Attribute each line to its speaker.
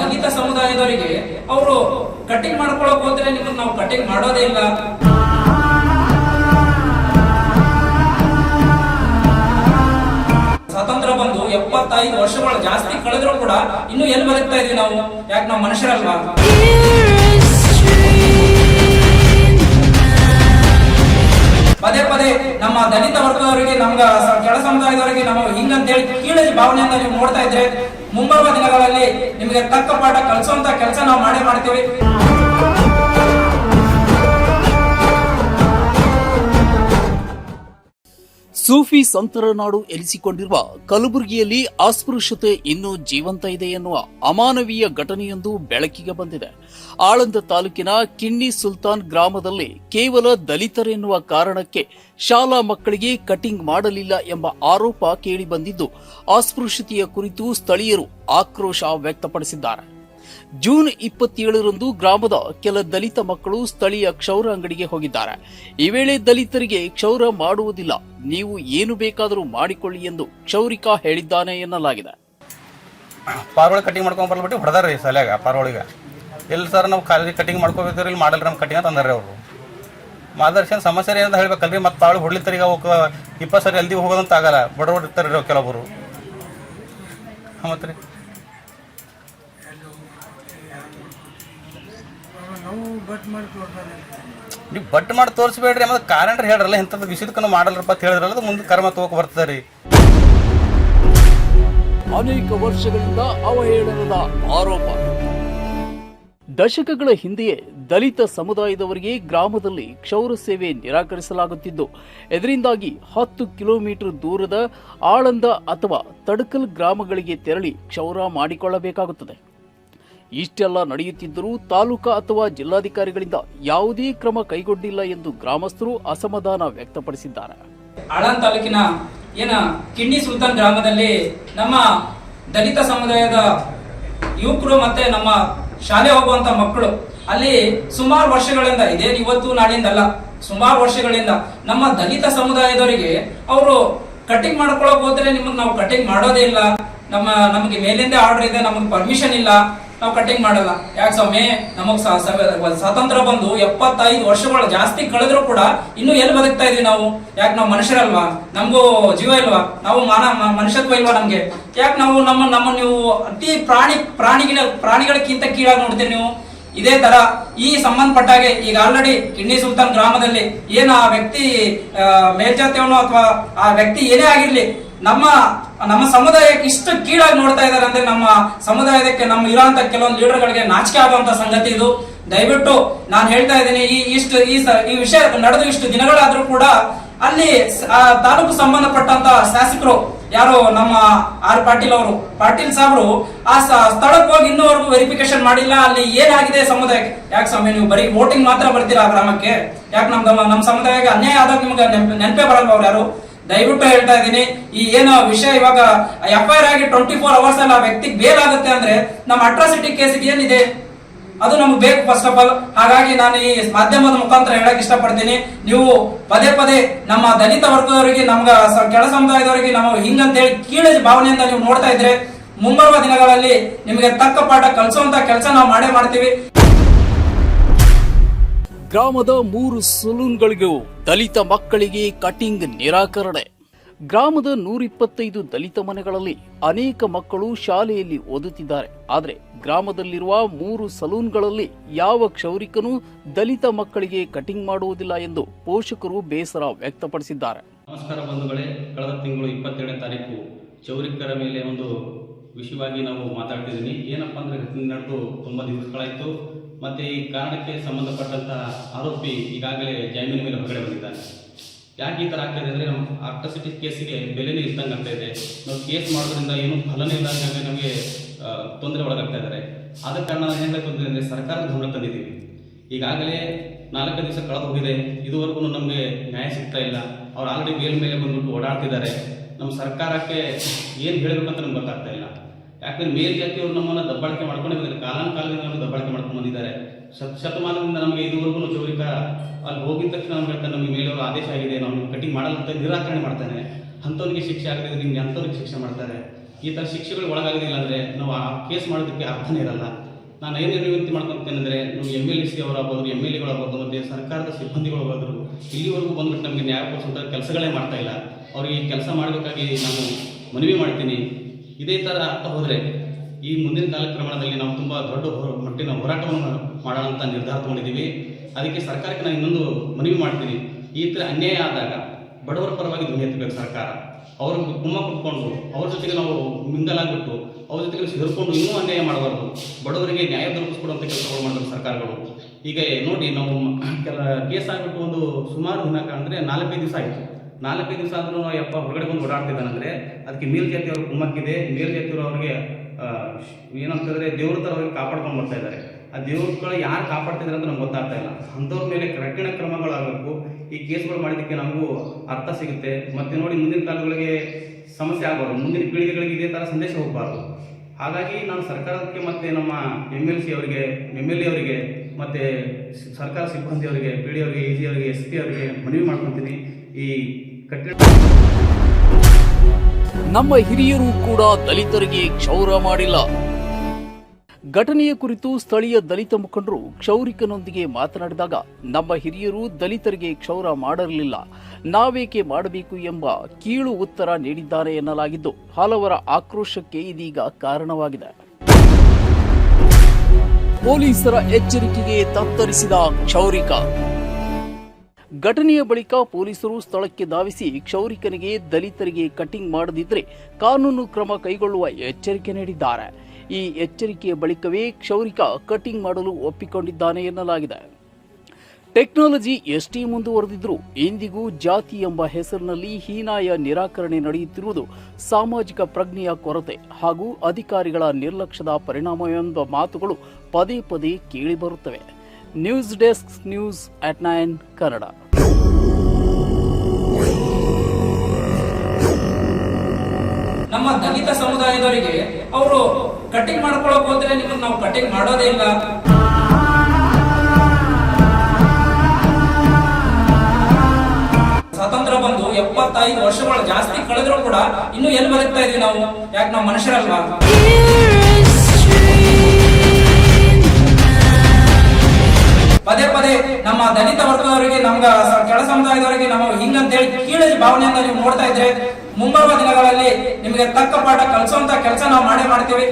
Speaker 1: ದಲಿತ ಸಮುದಾಯದವರಿಗೆ ಅವರು ಕಟಿಂಗ್ ಮಾಡ್ಕೊಳಕ್ ಹೋದ್ರೆ ನಿಮ್ಮನ್ನ ನಾವು ಕಟಿಂಗ್ ಮಾಡೋದೇ ಇಲ್ಲ. ಸ್ವಾತಂತ್ರ್ಯ ಬಂದು ಎಪ್ಪತ್ತೈದು ವರ್ಷಗಳು ಜಾಸ್ತಿ ಕಳೆದ್ರು ಕೂಡ ಇನ್ನು ಎಲ್ಲಿ ಬದುಕ್ತಾ ಇದೀವಿ ನಾವು? ಯಾಕೆ ನಾವು ಮನುಷ್ಯರಲ್ವಾ? ಪದೇ ಪದೇ ನಮ್ಮ ದಲಿತ ವರ್ಗದವರಿಗೆ ನಮ್ಗ ಸ- ನಾವು ಹಿಂಗಂತೇಳಿ ಕೀಳಜಿ ಭಾವನೆಯನ್ನ ನೀವು ನೋಡ್ತಾ ಇದ್ರೆ ಮುಂಬರುವ ದಿನಗಳಲ್ಲಿ ನಿಮಗೆ ತಕ್ಕ ಪಾಠ ಕಲಿಸುವಂತ ಕೆಲಸ ನಾವು ಮಾಡೇ ಮಾಡ್ತೀವಿ.
Speaker 2: ಸೂಫಿ ಸಂತರ ನಾಡು ಎನಿಸಿಕೊಂಡಿರುವ ಕಲಬುರಗಿಯಲ್ಲಿ ಅಸ್ಪೃಶ್ಯತೆ ಇನ್ನೂ ಜೀವಂತ ಇದೆ ಎನ್ನುವ ಅಮಾನವೀಯ ಘಟನೆಯೊಂದು ಬೆಳಕಿಗೆ ಬಂದಿದೆ. ಆಳಂದ ತಾಲೂಕಿನ ಕಿಣ್ಣಿ ಸುಲ್ತಾನ್ ಗ್ರಾಮದಲ್ಲಿ ಕೇವಲ ದಲಿತರೆನ್ನುವ ಕಾರಣಕ್ಕೆ ಶಾಲಾ ಮಕ್ಕಳಿಗೆ ಕಟಿಂಗ್ ಮಾಡಲಿಲ್ಲ ಎಂಬ ಆರೋಪ ಕೇಳಿಬಂದಿದ್ದು ಅಸ್ಪೃಶ್ಯತೆಯ ಕುರಿತು ಸ್ಥಳೀಯರು ಆಕ್ರೋಶ ವ್ಯಕ್ತಪಡಿಸಿದ್ದಾರೆ. ಜೂನ್ ಇಪ್ಪತ್ತೇಳರಂದು ಗ್ರಾಮದ ಕೆಲ ದಲಿತ ಮಕ್ಕಳು ಸ್ಥಳೀಯ ಕ್ಷೌರ ಅಂಗಡಿಗೆ ಹೋಗಿದ್ದಾರೆ. ಈ ವೇಳೆ ದಲಿತರಿಗೆ ಕ್ಷೌರ ಮಾಡುವುದಿಲ್ಲ. ನೀವು ಏನು ಬೇಕಾದರೂ ಮಾಡಿಕೊಳ್ಳಿ ಎಂದು ಕ್ಷೌರಿಕ ಹೇಳಿದ್ದಾನೆ ಎನ್ನಲಾಗಿದೆ.
Speaker 3: ಪಾರ್ವಳಿ ಕಟಿಂಗ್ ಮಾಡ್ಕೊಂಡ್ ಬರ್ಬಿಟ್ಟು ಹೊಡೆದಾರ ರೀ ಸಲ್ಯಾಗ, ಪಾರ್ವಳಿಗೆ. ಎಲ್ಲಿ ಸರ್ ನಾವು ಖಾಲಿ ಕಟಿಂಗ್ ಮಾಡ್ಕೋಬೇಕ್ರಿ ಇಲ್ಲಿ ಮಾಡಲ್ರಿ ನಮ್ಮ ಕಟಿಂಗ್ ತಂದಾರೆ ಅವರು. ಮಾದರ್ಶನ್ ಸಮಸ್ಯೆ ಏನಂತ ಹೇಳ್ಬೇಕಲ್ರಿ, ಮತ್ತೆ ಪಾಳು ಹೊಡ್ಲಿತ್ತರಿಗೆ ಅವಕ್ಕೆ ಇಪ್ಪತ್ತು ಸರಿ ಎಲ್ದಿ ಹೋಗೋದಂತ ಆಗಲ್ಲ. ಬಡವರು ಇರ್ತಾರೆ ರೀ. ನೀವು ಬಟ್ ಮಾಡಿ ತೋರಿಸ್ಬೇಡ್ರಿ ಆಮೇಲೆ ಕಾರಣರು ಹೇಳ್ರಲ್ಲ ಇಂಥದ್ದು ವಿಷಯದಕ್ಕೂ ಮಾಡಲ್ರಪ್ಪ ಅಂತ ಹೇಳಿದ್ರಲ್ಲ ಅದು ಮುಂದೆ ಕರ್ಮ ತಗೋಕೆ ಬರ್ತದೆ ರೀ.
Speaker 2: ಅನೇಕ ವರ್ಷಗಳಿಂದ ಅವಹೇಳನದ ಆರೋಪ. ದಶಕಗಳ ಹಿಂದೆಯೇ ದಲಿತ ಸಮುದಾಯದವರಿಗೆ ಗ್ರಾಮದಲ್ಲಿ ಕ್ಷೌರ ಸೇವೆ ನಿರಾಕರಿಸಲಾಗುತ್ತಿದ್ದು ಇದರಿಂದಾಗಿ ಹತ್ತು ಕಿಲೋಮೀಟರ್ ದೂರದ ಆಳಂದ ಅಥವಾ ತಡಕಲ್ ಗ್ರಾಮಗಳಿಗೆ ತೆರಳಿ ಕ್ಷೌರ ಮಾಡಿಕೊಳ್ಳಬೇಕಾಗುತ್ತದೆ. ಇಷ್ಟೆಲ್ಲ ನಡೆಯುತ್ತಿದ್ದರೂ ತಾಲೂಕಾ ಅಥವಾ ಜಿಲ್ಲಾಧಿಕಾರಿಗಳಿಂದ ಯಾವುದೇ ಕ್ರಮ ಕೈಗೊಂಡಿಲ್ಲ ಎಂದು ಗ್ರಾಮಸ್ಥರು ಅಸಮಾಧಾನ ವ್ಯಕ್ತಪಡಿಸಿದ್ದಾರೆ.
Speaker 1: ಆಳಂದ್ ತಾಲೂಕಿನ ಏನ ಕಿಂಡಿ ಸುಲ್ತಾನ್ ಗ್ರಾಮದಲ್ಲಿ ನಮ್ಮ ದಲಿತ ಸಮುದಾಯದ ಯುವಕರು ಮತ್ತೆ ನಮ್ಮ ಶಾಲೆ ಹೋಗುವಂತ ಮಕ್ಕಳು, ಅಲ್ಲಿ ಸುಮಾರು ವರ್ಷಗಳಿಂದ ಇದೇನು ಇವತ್ತು ನಾಳಿಂದಲ್ಲ ಸುಮಾರು ವರ್ಷಗಳಿಂದ ನಮ್ಮ ದಲಿತ ಸಮುದಾಯದವರಿಗೆ ಅವರು ಕಟಿಂಗ್ ಮಾಡ್ಕೊಳಕ್ ಹೋದ್ರೆ ನಿಮಗೆ ನಾವು ಕಟಿಂಗ್ ಮಾಡೋದೇ ಇಲ್ಲ, ನಮ್ಮ, ನಮಗೆ ಮೇಲಿಂದ ಆರ್ಡರ್ ಇದೆ, ನಮಗೆ ಪರ್ಮಿಷನ್ ಇಲ್ಲ ನಾವು ಕಟಿಂಗ್ ಮಾಡಲ್ಲ. ಯಾಕೆ ಸ್ವಾಮಿ? ನಮಗ್ ಸ್ವಾತಂತ್ರ್ಯ ಬಂದು ಎಪ್ಪತ್ತೈದು ವರ್ಷಗಳ ಜಾಸ್ತಿ ಕಳೆದ್ರು ಕೂಡ ಇನ್ನು ಎಲ್ಲಿ ಬದುಕ್ತಾ ಇದೀವಿ ನಾವು? ಯಾಕೆ ನಾವು ಮನುಷ್ಯರಲ್ವಾ? ನಮಗೂ ಜೀವ ಇಲ್ವಾ? ನಾವು ಮಾನ ಮನುಷ್ಯತ್ವ ಇಲ್ವಾ ನಮ್ಗೆ? ಯಾಕೆ ನಾವು ನಮ್ಮ ನಮ್ಮ ನೀವು ಅತಿ ಪ್ರಾಣಿ ಪ್ರಾಣಿಗಿನ ಪ್ರಾಣಿಗಳಕ್ಕಿಂತ ಕೀಳಾಗಿ ನೋಡ್ತೀರಿ ನೀವು? ಇದೇ ತರ ಈ ಸಂಬಂಧಪಟ್ಟಾಗೆ ಈಗ ಆಲ್ರೆಡಿ ಕಿಡ್ನಿ ಸುಲ್ತಾನ್ ಗ್ರಾಮದಲ್ಲಿ ಏನು ಆ ವ್ಯಕ್ತಿ ಮೇಲ್ಜಾತಿಯವನು ಅಥವಾ ಆ ವ್ಯಕ್ತಿ ಏನೇ ಆಗಿರ್ಲಿ, ನಮ್ಮ ನಮ್ಮ ಸಮುದಾಯಕ್ಕೆ ಇಷ್ಟು ಕೀಳಾಗಿ ನೋಡ್ತಾ ಇದ್ದಾರೆ ಅಂದ್ರೆ ನಮ್ಮ ಸಮುದಾಯಕ್ಕೆ, ನಮ್ಮ ಇರುವಂತ ಕೆಲವೊಂದು ಲೀಡರ್ಗಳಿಗೆ ನಾಚಿಕೆ ಆಗುವಂತ ಸಂಗತಿ ಇದು. ದಯವಿಟ್ಟು ನಾನು ಹೇಳ್ತಾ ಇದ್ದೀನಿ, ಈ ಇಷ್ಟು, ಈ ಈ ವಿಷಯ ನಡೆದು ಇಷ್ಟು ದಿನಗಳಾದ್ರೂ ಕೂಡ ಅಲ್ಲಿ ತಾಲೂಕು ಸಂಬಂಧಪಟ್ಟಂತ ಶಾಸಕರು ಯಾರು ನಮ್ಮ ಆರ್ ಪಾಟೀಲ್ ಅವರು, ಪಾಟೀಲ್ ಸಾಬ್ರು, ಆ ಸ್ಥಳಕ್ಕೆ ಹೋಗಿ ಇನ್ನೂವರೆಗೂ ವೆರಿಫಿಕೇಶನ್ ಮಾಡಿಲ್ಲ, ಅಲ್ಲಿ ಏನಾಗಿದೆ ಸಮುದಾಯಕ್ಕೆ? ಯಾಕೆ ಸ್ವಾಮಿ, ನೀವು ಬರೀ ವೋಟಿಂಗ್ ಮಾತ್ರ ಬರ್ತೀರಾ ಆ ಗ್ರಾಮಕ್ಕೆ? ಯಾಕೆ ನಮ್ಮ ನಮ್ಮ ಸಮುದಾಯಕ್ಕೆ ಅನ್ಯಾಯ ಆದಾಗ ನಿಮ್ಗೆ ನೆನಪೇ ಬರಲ್ವ ಅವ್ರು ಯಾರು? ದಯವಿಟ್ಟು ಹೇಳ್ತಾ ಇದ್ದೀನಿ, ಈ ಏನು ವಿಷಯ ಇವಾಗ ಎಫ್ ಆಗಿ ಟ್ವೆಂಟಿ ಫೋರ್ ಅವರ್ಸ್ ಅಲ್ಲಿ ಆ ವ್ಯಕ್ತಿಗೆ ಬೇಲ್ ಆಗುತ್ತೆ ಅಂದ್ರೆ ನಮ್ಮ ಅಟ್ರಾಸಿಟಿ ಕೇಸಿಗೆ ಏನಿದೆ? ಅದು ನಮ್ಗೆ ಬೇಕು ಫಸ್ಟ್ ಆಫ್ ಆಲ್ ಹಾಗಾಗಿ ನಾನು ಈ ಮಾಧ್ಯಮದ ಮುಖಾಂತರ ಹೇಳಕ್ ಇಷ್ಟಪಡ್ತೀನಿ. ನೀವು ಪದೇ ಪದೇ ನಮ್ಮ ದಲಿತ ವರ್ಗದವರಿಗೆ, ನಮ್ಗ ಕೆಳ ಸಮುದಾಯದವರಿಗೆ ನಾವು ಹಿಂಗಂತೇಳಿ ಕೀಳ ಭಾವನೆಯಿಂದ ನೀವು ನೋಡ್ತಾ ಇದ್ರೆ ಮುಂಬರುವ ದಿನಗಳಲ್ಲಿ ನಿಮಗೆ ತಕ್ಕ ಪಾಠ ಕಲಿಸುವಂತ ಕೆಲಸ ನಾವು ಮಾಡೇ ಮಾಡ್ತೀವಿ.
Speaker 2: ಗ್ರಾಮದ ಮೂರು ಸಲೂನ್ಗಳಿಗೂ ದಲಿತ ಮಕ್ಕಳಿಗೆ ಕಟಿಂಗ್ ನಿರಾಕರಣೆ. ಗ್ರಾಮದ ನೂರಿಪ್ಪತ್ತೈದು ದಲಿತ ಮನೆಗಳಲ್ಲಿ ಅನೇಕ ಮಕ್ಕಳು ಶಾಲೆಯಲ್ಲಿ ಓದುತ್ತಿದ್ದಾರೆ. ಆದರೆ ಗ್ರಾಮದಲ್ಲಿರುವ ಮೂರು ಸಲೂನ್ಗಳಲ್ಲಿ ಯಾವ ಕ್ಷೌರಿಕನೂ ದಲಿತ ಮಕ್ಕಳಿಗೆ ಕಟಿಂಗ್ ಮಾಡುವುದಿಲ್ಲ ಎಂದು ಪೋಷಕರು ಬೇಸರ ವ್ಯಕ್ತಪಡಿಸಿದ್ದಾರೆ.
Speaker 4: ನಮಸ್ಕಾರ ಬಂಧುಗಳೇ, ಕಳೆದ ತಿಂಗಳು ಇಪ್ಪತ್ತೆರಡನೇ ತಾರೀಕು ಚೌರಿಕರ ಮೇಲೆ ಒಂದು ವಿಷಯವಾಗಿ ನಾವು ಮಾತಾಡ್ತಿದ್ದೀನಿ. ಏನಪ್ಪ ಅಂದರೆ ನಡೆದು ತುಂಬ ದಿವಸಗಳಾಯಿತು. ಮತ್ತು ಈ ಕಾರಣಕ್ಕೆ ಸಂಬಂಧಪಟ್ಟಂತಹ ಆರೋಪಿ ಈಗಾಗಲೇ ಜಾಮೀನು ಮೇಲೆ ಹೊರಗಡೆ ಬಂದಿದ್ದಾರೆ ಯಾಕೆ ಈ ಥರ ಆಗ್ತಾಯಿದೆ ಅಂದರೆ ನಮ್ಮ ಅಟ್ರಾಸಿಟಿ ಕೇಸಿಗೆ ಬೆಲೆನೇ ಇದ್ದಂಗೆ ಆಗ್ತಾ ಇದೆ. ನಾವು ಕೇಸ್ ಮಾಡೋದ್ರಿಂದ ಏನು ಫಲನೇ ಇಲ್ಲದಂಗೆ ನಮಗೆ ತೊಂದರೆ ಒಳಗಾಗ್ತಾ ಇದ್ದಾರೆ. ಆದ ಕಾರಣ ನಾನು ತೊಂದರೆ ಅಂದರೆ ಸರ್ಕಾರದ ಗಮನ ತಂದಿದ್ದೀವಿ. ಈಗಾಗಲೇ ನಾಲ್ಕು ದಿವಸ ಕಳೆದು ಹೋಗಿದೆ. ಇದುವರೆಗೂ ನಮಗೆ ನ್ಯಾಯ ಸಿಗ್ತಾ ಇಲ್ಲ. ಅವ್ರು ಆಲ್ರೆಡಿ ಬೇಲ್ ಮೇಲೆ ಬಂದ್ಬಿಟ್ಟು ಓಡಾಡ್ತಿದ್ದಾರೆ. ನಮ್ಮ ಸರ್ಕಾರಕ್ಕೆ ಏನು ಹೇಳಬೇಕಂತ ನಮ್ಗೆ ಗೊತ್ತಾಗ್ತಾ ಇಲ್ಲ. ಯಾಕಂದ್ರೆ ಮೇಲ್ಜಾತಿಯವರು ನಮ್ಮನ್ನು ದಬ್ಬಾಳಿಕೆ ಮಾಡ್ಕೊಂಡು ಬಂದಿದ್ದಾರೆ ಕಾಲಾನುಕಾಲದಿಂದ ನಮ್ಮ ದಬ್ಬಾಳಿಕೆ ಮಾಡ್ಕೊಂಡು ಬಂದಿದ್ದಾರೆ. ಶತ ಶತಮಾನದಿಂದ ನಮಗೆ ಇದುವರೆಗೂ ಚೌರಿಕ ಅಲ್ಲಿ ಹೋಗಿದ ತಕ್ಷಣ ನಮ್ಗೆ ನಮಗೆ ಮೇಲೆಯವರು ಆದೇಶ ಆಗಿದೆ, ನಾವು ಕಟಿಂಗ್ ಮಾಡಲ್ಲ ಅಂತ ನಿರಾಕರಣೆ ಮಾಡ್ತಾನೆ. ಅಂಥವ್ರಿಗೆ ಶಿಕ್ಷೆ ಆಗದಿದ್ರೆ ನಿಮ್ಗೆ ಅಂಥವ್ರಿಗೆ ಶಿಕ್ಷೆ ಮಾಡ್ತಾರೆ. ಈ ಥರ ಶಿಕ್ಷೆಗಳು ಒಳಗಾಗೋದಿಲ್ಲ ಅಂದರೆ ನಾವು ಆ ಕೇಸ್ ಮಾಡೋದಕ್ಕೆ ಅರ್ಥನೇ ಇರಲ್ಲ. ನಾನು ಏನು ವಿನಂತಿ ಮಾಡ್ಕೊತೇನೆ ಅಂದರೆ, ನೀವು ಎಂ ಎಲ್ ಸಿ ಅವರಾಗ್ಬೋದು ಎಂ ಎಲ್ ಎಗಳಾಗ್ಬೋದು ಮತ್ತು ಸರ್ಕಾರದ ಸಿಬ್ಬಂದಿಗಳು ಹೋದ್ರು ಇಲ್ಲಿವರೆಗೂ ಬಂದ್ಬಿಟ್ಟು ನಮಗೆ ನ್ಯಾಯ ಕೊಡಿಸುವಂಥ ಕೆಲಸಗಳೇ ಮಾಡ್ತಾ ಇಲ್ಲ. ಅವರಿಗೆ ಕೆಲಸ ಮಾಡಬೇಕಾಗಿ ನಾನು ಮನವಿ ಮಾಡ್ತೀನಿ. ಇದೇ ಥರ ಆಗ್ತಾ ಹೋದರೆ ಈ ಮುಂದಿನ ಕಾಲಕ್ರಮಣದಲ್ಲಿ ನಾವು ತುಂಬ ದೊಡ್ಡ ಮಟ್ಟಿನ ಹೋರಾಟವನ್ನು ಮಾಡೋಣ ಅಂತ ನಿರ್ಧಾರ ತಗೊಂಡಿದ್ದೀವಿ. ಅದಕ್ಕೆ ಸರ್ಕಾರಕ್ಕೆ ನಾನು ಇನ್ನೊಂದು ಮನವಿ ಮಾಡ್ತೀನಿ. ಈ ಥರ ಅನ್ಯಾಯ ಆದಾಗ ಬಡವರ ಪರವಾಗಿ ಧ್ವನಿ ಎತ್ತಬೇಕು ಸರ್ಕಾರ. ಅವ್ರ ಕುಮ್ಮ ಕೊಟ್ಕೊಂಡು, ಅವ್ರ ಜೊತೆಗೆ ನಾವು ಮಿಂಗಲಾಗ್ಬಿಟ್ಟು, ಅವ್ರ ಜೊತೆಗೆ ಸೇರಿಕೊಂಡು ಇನ್ನೂ ಅನ್ಯಾಯ ಮಾಡಬಾರ್ದು. ಬಡವರಿಗೆ ನ್ಯಾಯ ದೊರಕಿಸ್ಕೊಡುವಂಥ ಕೆಲಸಗಳು ಮಾಡಬೇಕು ಸರ್ಕಾರಗಳು. ಈಗ ನೋಡಿ, ನಾವು ಕೆಲ ಕೇಸ್ ಆಗಿಬಿಟ್ಟು ಒಂದು ಸುಮಾರು ದಿನ ಅಂದರೆ ನಾಲ್ಕೈದು ದಿವಸ ಆಯಿತು. ನಾಲ್ಕೈದು ದಿವಸ ಆದರೂ ಯಪ್ಪ ಹೊರಗಡೆ ಬಂದು ಓಡಾಡ್ತಿದ್ದಾನಂದ್ರೆ ಅದಕ್ಕೆ ಮೇಲ್ಜಾತಿಯವ್ರ ಕುಮ್ಮಕ್ಕಿದೆ, ಮೇಲ್ಜಾತಿಯವರು ಅವ್ರಿಗೆ ಏನಂತಂದರೆ ದೇವ್ರ ಥರ ಅವ್ರಿಗೆ ಕಾಪಾಡ್ಕೊಂಡು ಬರ್ತಾ ಇದ್ದಾರೆ. ಆ ದೇವ್ರುಗಳು ಯಾರು ಕಾಪಾಡ್ತಿದ್ದಾರೆ ಅಂತ ನಮ್ಗೆ ಗೊತ್ತಾಗ್ತಾ ಇಲ್ಲ. ಅಂಥವ್ರ ಮೇಲೆ ಕಠಿಣ ಕ್ರಮಗಳಾಗಬೇಕು ಈ ಕೇಸ್ಗಳು ಮಾಡಿದ್ದಕ್ಕೆ ನಮಗೂ ಅರ್ಥ ಸಿಗುತ್ತೆ. ಮತ್ತೆ ನೋಡಿ ಮುಂದಿನ ಕಾಲಗಳಿಗೆ ಸಮಸ್ಯೆ ಆಗಬಾರ್ದು. ಮುಂದಿನ ಪೀಳಿಗೆಗಳಿಗೆ ಇದೇ ಥರ ಸಂದೇಶ ಹೋಗಬಾರ್ದು. ಹಾಗಾಗಿ ನಾನು ಸರ್ಕಾರಕ್ಕೆ ಮತ್ತು ನಮ್ಮ ಎಂ ಎಲ್ ಸಿ ಅವರಿಗೆ ಎಂ ಎಲ್ ಎ ಅವರಿಗೆ, ಮತ್ತು ಸರ್ಕಾರ ಸಿಬ್ಬಂದಿಯವರಿಗೆ ಪಿ ಡಿ ಅವರಿಗೆ ಇ ಜಿ ಅವರಿಗೆ ಎಸ್ ಪಿ ಅವರಿಗೆ ಮನವಿ ಮಾಡ್ಕೊತೀನಿ. ಈ
Speaker 2: ನಮ್ಮ ಹಿರಿಯರು ಕೂಡ ದಲಿತರಿಗೆ ಕ್ಷೌರ ಮಾಡಿಲ್ಲ. ಘಟನೆಯ ಕುರಿತು ಸ್ಥಳೀಯ ದಲಿತ ಮುಖಂಡರು ಕ್ಷೌರಿಕನೊಂದಿಗೆ ಮಾತನಾಡಿದಾಗ, ನಮ್ಮ ಹಿರಿಯರು ದಲಿತರಿಗೆ ಕ್ಷೌರ ಮಾಡಿರಲಿಲ್ಲ ನಾವೇಕೆ ಮಾಡಬೇಕು ಎಂಬ ಕೀಳು ಉತ್ತರ ನೀಡಿದ್ದಾರೆ ಎನ್ನಲಾಗಿದ್ದು, ಹಲವರ ಆಕ್ರೋಶಕ್ಕೆ ಇದೀಗ ಕಾರಣವಾಗಿದೆ. ಪೊಲೀಸರ ಎಚ್ಚರಿಕೆಗೆ ತತ್ತರಿಸಿದ ಕ್ಷೌರಿಕ. ಘಟನೆಯ ಬಳಿಕ ಪೊಲೀಸರು ಸ್ಥಳಕ್ಕೆ ಧಾವಿಸಿ ಕ್ಷೌರಿಕನಿಗೆ ದಲಿತರಿಗೆ ಕಟಿಂಗ್ ಮಾಡದಿದ್ದರೆ ಕಾನೂನು ಕ್ರಮ ಕೈಗೊಳ್ಳುವ ಎಚ್ಚರಿಕೆ ನೀಡಿದ್ದಾರೆ. ಈ ಎಚ್ಚರಿಕೆಯ ಬಳಿಕವೇ ಕ್ಷೌರಿಕ ಕಟಿಂಗ್ ಮಾಡಲು ಒಪ್ಪಿಕೊಂಡಿದ್ದಾನೆ ಎನ್ನಲಾಗಿದೆ. ಟೆಕ್ನಾಲಜಿ ಎಷ್ಟೇ ಮುಂದುವರೆದಿದ್ರೂ ಇಂದಿಗೂ ಜಾತಿ ಎಂಬ ಹೆಸರಿನಲ್ಲಿ ಹೀನಾಯ ನಿರಾಕರಣೆ ನಡೆಯುತ್ತಿರುವುದು ಸಾಮಾಜಿಕ ಪ್ರಜ್ಞೆಯ ಕೊರತೆ ಹಾಗೂ ಅಧಿಕಾರಿಗಳ ನಿರ್ಲಕ್ಷ್ಯದ ಪರಿಣಾಮ ಎಂಬ ಮಾತುಗಳು ಪದೇ ಪದೇ ಕೇಳಿಬರುತ್ತವೆ news desk news at nine Kannada.
Speaker 1: ನಮ್ಮ ದಲಿತ ಸಮುದಾಯದವರಿಗೆ ಅವರು ಕಟಿಂಗ್ ಮಾಡ್ಕೊಳಕ್ ಹೋದ್ರೆ ನಿಮ್ಮನ್ನ ನಾವು ಕಟಿಂಗ್ ಮಾಡೋದೇ ಇಲ್ಲ. ಸ್ವಾತಂತ್ರ್ಯ ಬಂದು ಎಪ್ಪತ್ತೈದು ವರ್ಷಗಳು ಜಾಸ್ತಿ ಕಳೆದ್ರು ಕೂಡ ಇನ್ನು ಎಲ್ಲಿ ಬದುಕ್ತಾ ಇದೀವಿ ನಾವು? ಯಾಕೆ ನಾವು ಮನುಷ್ಯರಲ್ವಾ? ಪದೇ ಪದೇ ನಮ್ಮ ದಲಿತ ವರ್ಗದವರಿಗೆ, ನಮ್ಗ ಕೆಳ ಸಮುದಾಯದವರಿಗೆ ನಾವು ಹಿಂಗಂತ ಹೇಳಿ ಕೀಳರಿ ಭಾವನೆಯನ್ನ ನೀವು ನೋಡ್ತಾ ಇದ್ರೆ, ಮುಂಬರುವ ದಿನಗಳಲ್ಲಿ ನಿಮಗೆ ತಕ್ಕ ಪಾಠ ಕಲಿಸುವಂತ ಕೆಲಸ ನಾವು ಮಾಡೇ ಮಾಡ್ತೀವಿ.